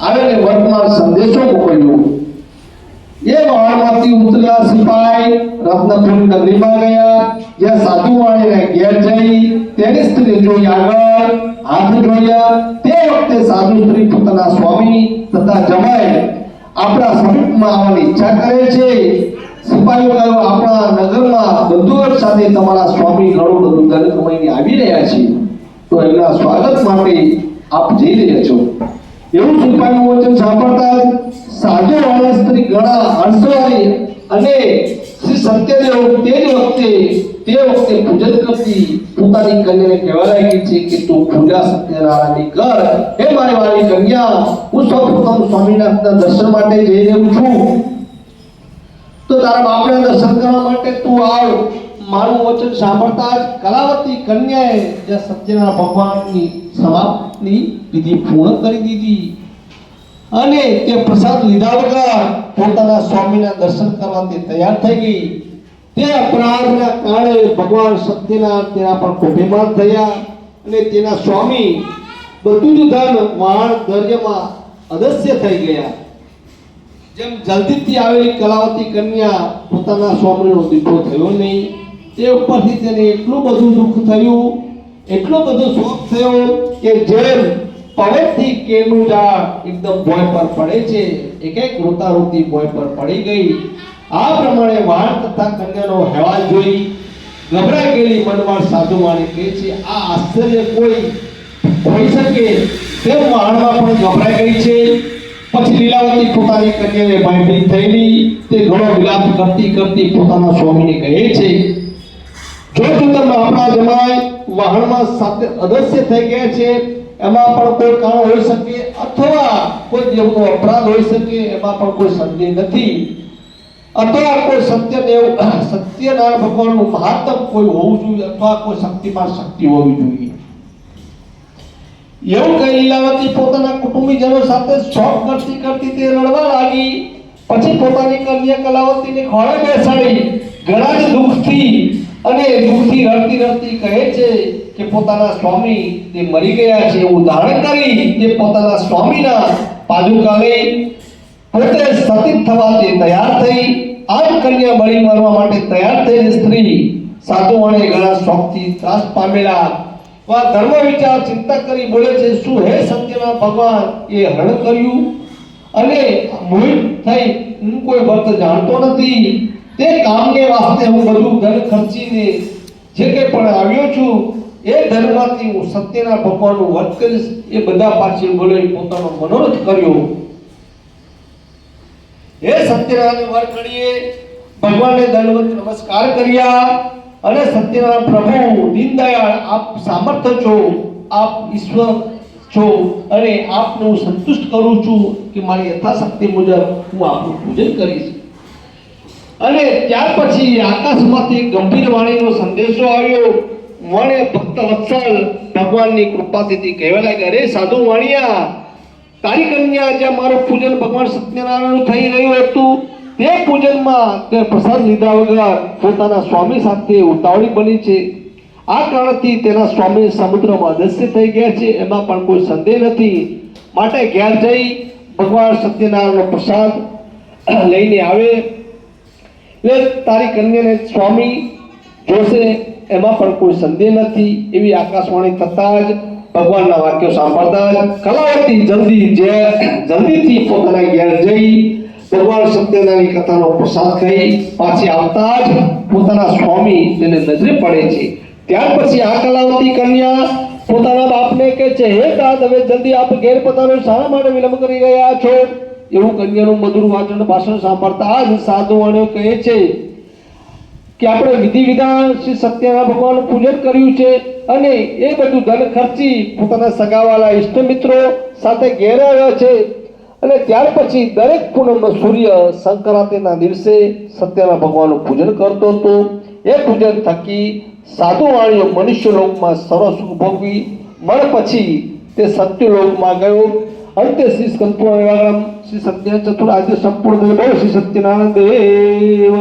આવેલે વર્તમાન સંદેશો મોકલ્યો. એ વાળમાંથી ઉતરેલા સિપાઈ રત્નપુરી નગરીમાં ગયા. જ્યાં સાધુ વાણીને ઘેર જઈ તેની સ્ત્રી જોઈ આગળ હાથ જોયા. તે વખતે સાધુ સ્ત્રી પોતાના સ્વામી તથા જમાઈ આપણા સમીપમાં આવવાની ઈચ્છા કરે છે. સિપાહીઓ કહ્યું આપણા નગરમાં બંધુઓર સાથે તમારા સ્વામી ઘણું બધું દરેક કમાઈને આવી રહ્યા છે. તો એમના સ્વાગત માટે આપ જઈ રહ્યા છો. એવું કૃપાનું વચન સાંભળતા સાધુ વાળા સ્ત્રી ગળા હર્ષવાળી અને શ્રી સત્યદેવ તે જ વખતે, તે વખતે પૂજન કરતી પોતાની કન્યાને કહેવા લાગી છે કે તું પૂજા સત્યનારાયણની કર. હે મારી વાલી કન્યા, હું સૌપ્રથમ સ્વામિનાથના દર્શન માટે જઈ રહ્યો છું. તો તારા બાપના દર્શન કરવા માટે તું આવ. મારું વચન સાંભળતા જ કલાવતી કન્યાએ જે સત્યના ભગવાનની સમાપ્તની વિધિ પૂર્ણ કરી દીધી. અને તે પ્રસાદ લીધા વગર પોતાના સ્વામીના દર્શન કરવા તે તૈયાર થઈ ગઈ. તે અપરાધના કારણે ભગવાન સત્યના તેના પર કોભિમાન થયા અને તેના સ્વામી બધું જ ધન વાણ દર્યમાં અદસ્ય થઈ ગયા. જેમ જલ્દીથી આવેલી કલાવતી કન્યા પોતાના સ્વામીનો દીકરો થયો નહીં. તે ઉપરથી તેને એટલું બધું દુઃખ થયું, એટલો બધો શોખ થયો કે જેમ પવનથી કેળનું ઝાડ એકદમ ભોય પર પડે છે. એક એક રોતા રોતી ભોય પર પડી ગઈ. આ પ્રમાણે વાણ તથા કન્યાનો હેવાલ જોઈ ગભરાઈ ગયેલી મનવાર સાધુ વાણી કહે છે, આ આશ્ચર્ય કોઈ હોઈ શકે? તેમ વાણમાં પણ ગભરાઈ ગઈ છે. પછી લીલાવતી પોતાની કન્યાને ભયભીત થયેલી. તે ઘણો વિલાપ કરતી કરતી પોતાના સ્વામીને કહે છે જો જો તમે આપણા જમાય વાહનમાં સાથે અદસ્ય થઈ ગયા છે. એમાં પણ કોઈ કારણ હોઈ શકે અથવા કોઈ દેવનો અપરાધ હોઈ શકે, એમાં પણ કોઈ સંદેહ નથી. અથવા કોઈ સત્યદેવ, સત્યનારાયણ ભગવાનનું મહાત્મ કોઈ હોવું જોઈએ અથવા કોઈ શક્તિમાં શક્તિ હોવી જોઈએ. એવું કહી લીલાવતી પોતાના કુટુંબીજનો સાથે શોખ કરતી કરતી તે રડવા લાગી. પછી પોતાની કન્યા કલાવતીને ખોળે બેસાડી. ઘણા જ દુઃખથી અને દુઃખથી રડતી રડતી કહે છે કે પોતાના સ્વામી તે મરી ગયા છે એવું ધારણ કરી તે પોતાના સ્વામીના પાદુકા લઈ પોતે સતીત થવા તે તૈયાર થઈ આમ કન્યા બળી મારવા માટે તૈયાર થયેલી સ્ત્રી સાધુ અને ઘણા શોખથી ત્રાસ પામેલા. વા ધર્મ વિચાર ચિંતા કરી બોલે છે, શું હે સત્યના ભગવાન? એ હરણ કર્યું? અને મોહિત થઈ, હું કોઈ વર્ત જાણતો નથી. તે કામને વાસ્તે હું બધું ધન ખર્ચીને જે કંઈ પણ આવ્યો છું, એ ધર્મમાંથી હું સત્યના ભગવાનનું વર્ત કરીશ, એ બધા પાછી બોલે પોતાનો મનોરથ કર્યો. હે સત્યનારાયણ વર કરીએ. ભગવાનને દંડવત નમસ્કાર કર્યા અને સત્યનારાયણ પ્રભુ, દીનદયાળ, આપ સામર્થ્ય છો, આપ ઈશ્વર છો અને આપને હું સંતુષ્ટ કરું છું કે મારી યથાશક્તિ મુજબ હું આપનું પૂજન કરીશ. અને ત્યાર પછી આકાશમાંથી ગંભીર વાણીનો સંદેશો આવ્યો. વણે ભક્ત વત્સલ ભગવાનની કૃપાથી કહેવા લાગ્યા, અરે સાધુ વાણિયા, તારી કન્યા જ્યાં મારું પૂજન ભગવાન સત્યનારાયણનું થઈ રહ્યું હતું, તે પૂજનમાં તે પ્રસાદ લીધા વગર પોતાના સ્વામી સાથે ઉતાવળી બની છે. આ કારણથી તેના સ્વામી સમુદ્રમાં અદસ્ય થઈ ગયા છે. એમાં પણ કોઈ સંદેહ નથી. માટે ઘેર જઈ ભગવાન સત્યનારાયણનો પ્રસાદ લઈને આવે. એટલે તારી કન્યાને સ્વામી જોશે, એમાં પણ કોઈ સંદેહ નથી. એવી આકાશવાણી થતા જ ભગવાનના વાક્યો સાંભળતા જ કલાવતી જલ્દી જે જલ્દીથી પોતાના ઘેર જઈ ભગવાન સત્યનારાયણ કથાનો પ્રસાદ ખાઈ પાછી આવતા જ પોતાના સ્વામી તેને નજરે પડે છે. ત્યાર પછી આ કલાવતી કન્યા પોતાના બાપને કહે છે, હે દાદ, હવે જલ્દી આપ ઘેર પોતાનો શાના માટે વિલંબ કરી રહ્યા છો? એવું કન્યાનું મધુર વાચન ભાષણ સાંભળતા જ સાધુવાણીઓ કહે છે કે આપણે વિધિ વિધાન શ્રી સત્યના ભગવાનનું પૂજન કર્યું છે અને એ બધું ધન ખર્ચી પોતાના સગાવાલા ઇષ્ટ મિત્રો સાથે ઘેર આવ્યા છે. અને ત્યાર પછી દરેક પૂનમનો સૂર્ય સંક્રાંતિના દિવસે સત્યના ભગવાનનું પૂજન કરતો હતો. એ પૂજન થકી સાધુ વાણીઓ મનુષ્ય લોકમાં સરસ ભોગવી મર પછી તે સત્ય લોકમાં ગયો. ऐत्य श्री संपूर्ण श्री सत्य चतुर आद्य संपूर्ण देव श्री सत्यनारायण देव